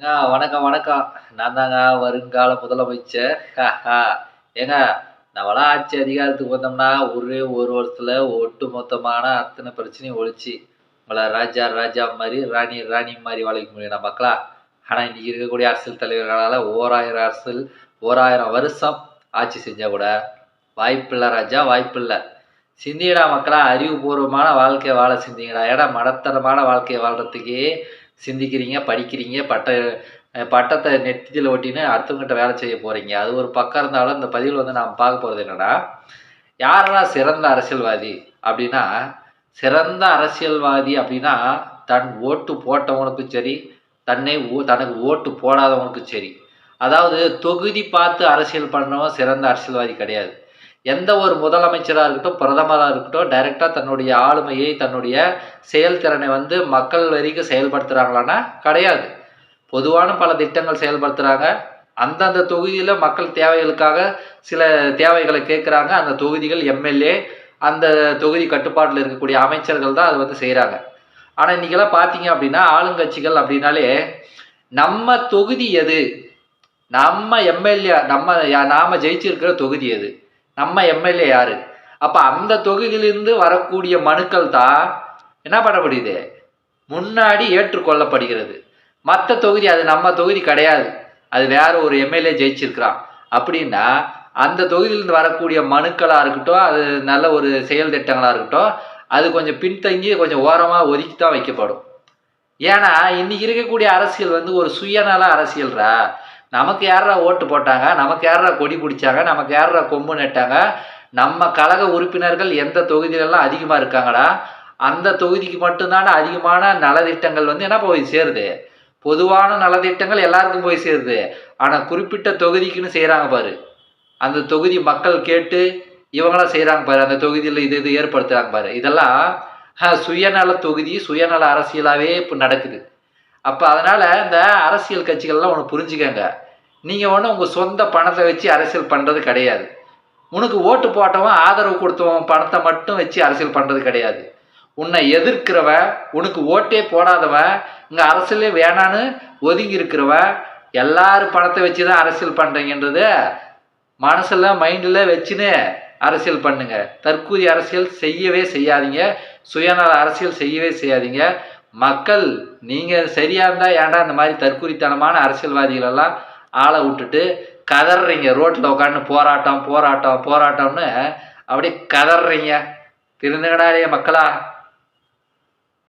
ஏங்க வணக்கம் வணக்கம். நான் தாங்க வருங்கால முதலமைச்சர். ஏங்க நம்மளாம் ஆட்சி அதிகாரத்துக்கு வந்தோம்னா ஒரே ஒரு வருஷத்துல ஒட்டு மொத்தமான அத்தனை பிரச்சனையும் ஒழிச்சு உங்களை ராஜா ராஜா மாதிரி ராணி ராணி மாதிரி வளைக்க முடியும் நம்ம மக்களா. ஆனால் இன்னைக்கு இருக்கக்கூடிய அரசியல் தலைவர்களால் ஓராயிரம் அரசியல் ஓராயிரம் வருஷம் ஆட்சி செஞ்சால் கூட வாய்ப்பில்லை ராஜா வாய்ப்பில்லை. சிந்தியடா மக்களா அறிவுபூர்வமான வாழ்க்கையை வாழ சிந்திங்கடா. ஏடா மடத்தனமான வாழ்க்கையை வாழ்கிறதுக்கே சிந்திக்கிறீங்க படிக்கிறீங்க பட்ட பட்டத்தை நெத்தியில் ஒட்டின்னு அடுத்தவங்ககிட்ட வேலை செய்ய போகிறீங்க அது ஒரு பக்கம் இருந்தாலும் இந்த பதிவில் வந்து நாம் பார்க்க போகிறது என்னன்னா யாரெல்லாம் சிறந்த அரசியல்வாதி அப்படின்னா சிறந்த அரசியல்வாதி அப்படின்னா தன் ஓட்டு போட்டவனுக்கும் சரி தன்னை ஓ- தனக்கு ஓட்டு போடாதவனுக்கும் சரி. அதாவது தொகுதி பார்த்து அரசியல் பண்ணவன் சிறந்த அரசியல்வாதி கிடையாது. எந்த ஒரு முதலமைச்சராக இருக்கட்டும் பிரதமராக இருக்கட்டும் டைரெக்டாக தன்னுடைய ஆளுமையை தன்னுடைய செயல்திறனை வந்து மக்கள் வரைக்கும் செயல்படுத்துகிறாங்களான்னா கிடையாது. பொதுவான பல திட்டங்கள் செயல்படுத்துகிறாங்க அந்தந்த தொகுதியில் மக்கள் தேவைகளுக்காக சில தேவைகளை கேட்குறாங்க அந்த தொகுதிகள் எம்எல்ஏ அந்த தொகுதி கட்டுப்பாட்டில் இருக்கக்கூடிய அமைச்சர்கள் தான் அது வந்து செய்கிறாங்க ஆனால் இன்றைக்கெல்லாம் பார்த்தீங்க அப்படின்னா ஆளுங்கட்சிகள் அப்படின்னாலே நம்ம தொகுதி எது? நம்ம எம்எல்ஏ நம்ம நாம் நாம ஜெயிச்சிருக்கிற தொகுதி எது? நம்ம எம்எல்ஏ யாரு? அப்ப அந்த தொகுதியிலிருந்து வரக்கூடிய மனுக்கள் தான் என்ன பண்ண முடியுது முன்னாடி ஏற்றுக்கொள்ளப்படுகிறது. மற்ற தொகுதி அது நம்ம தொகுதி கிடையாது. அது வேற ஒரு எம்எல்ஏ ஜெயிச்சிருக்கிறான். அப்படின்னா அந்த தொகுதியிலிருந்து வரக்கூடிய மனுக்களாக இருக்கட்டும் அது நல்ல ஒரு செயல் திட்டங்களாக இருக்கட்டும் அது கொஞ்சம் பின்தங்கி கொஞ்சம் ஓரமாக ஒதுக்கி தான் வைக்கப்படும். ஏன்னா இன்னைக்கு இருக்கக்கூடிய அரசியல் வந்து ஒரு சுயநல அரசியல்ரா. நமக்கு யாரா ஓட்டு போட்டாங்க? நமக்கு யாரா கொடி பிடிச்சாங்க? நமக்கு யாரா கொம்பு நட்டாங்க? நம்ம கழக உறுப்பினர்கள் எந்த தொகுதியிலெல்லாம் அதிகமாக இருக்காங்களா அந்த தொகுதிக்கு மட்டும்தான அதிகமான நலத்திட்டங்கள் வந்து என்ன போய் சேருது? பொதுவான நலத்திட்டங்கள் எல்லாருக்கும் போய் சேருது. ஆனால் குறிப்பிட்ட தொகுதிக்குன்னு செய்கிறாங்க பாரு. அந்த தொகுதி மக்கள் கேட்டு இவங்களாம் செய்கிறாங்க பாரு. அந்த தொகுதியில் இது இது ஏற்படுத்துகிறாங்க பாரு. இதெல்லாம் சுயநல தொகுதி சுயநல அரசியலாகவே இப்போ நடக்குது. அப்போ அதனால் இந்த அரசியல் கட்சிகள்லாம் ஒன்று புரிஞ்சுக்கங்க. நீங்கள் ஒன்று உங்கள் சொந்த பணத்தை வச்சு அரசியல் பண்ணுறது கிடையாது. உனக்கு ஓட்டு போட்டவன் ஆதரவு கொடுத்தவன் பணத்தை மட்டும் வச்சு அரசியல் பண்ணுறது கிடையாது. உன்னை எதிர்க்கிறவன் உனக்கு ஓட்டே போடாதவன் இங்கே அரசியலே வேணான்னு ஒதுங்கி இருக்கிறவன் எல்லாரும் பணத்தை வச்சு தான் அரசியல் பண்ணுறீங்கன்றது மனசில் மைண்டில் வச்சுன்னு அரசியல் பண்ணுங்க. தற்கூரி அரசியல் செய்யவே செய்யாதீங்க. சுயநல அரசியல் செய்யவே செய்யாதீங்க. மக்கள் நீங்கள் சரியாக இருந்தால் ஏன்டா இந்த மாதிரி தற்கூரித்தனமான அரசியல்வாதிகளெல்லாம் ஆளை விட்டுட்டு கதறீங்க ரோட்டில் உட்காந்து போராட்டம் போராட்டம் போராட்டம்னு அப்படியே கதறீங்க திருந்துங்கடாடே மக்களா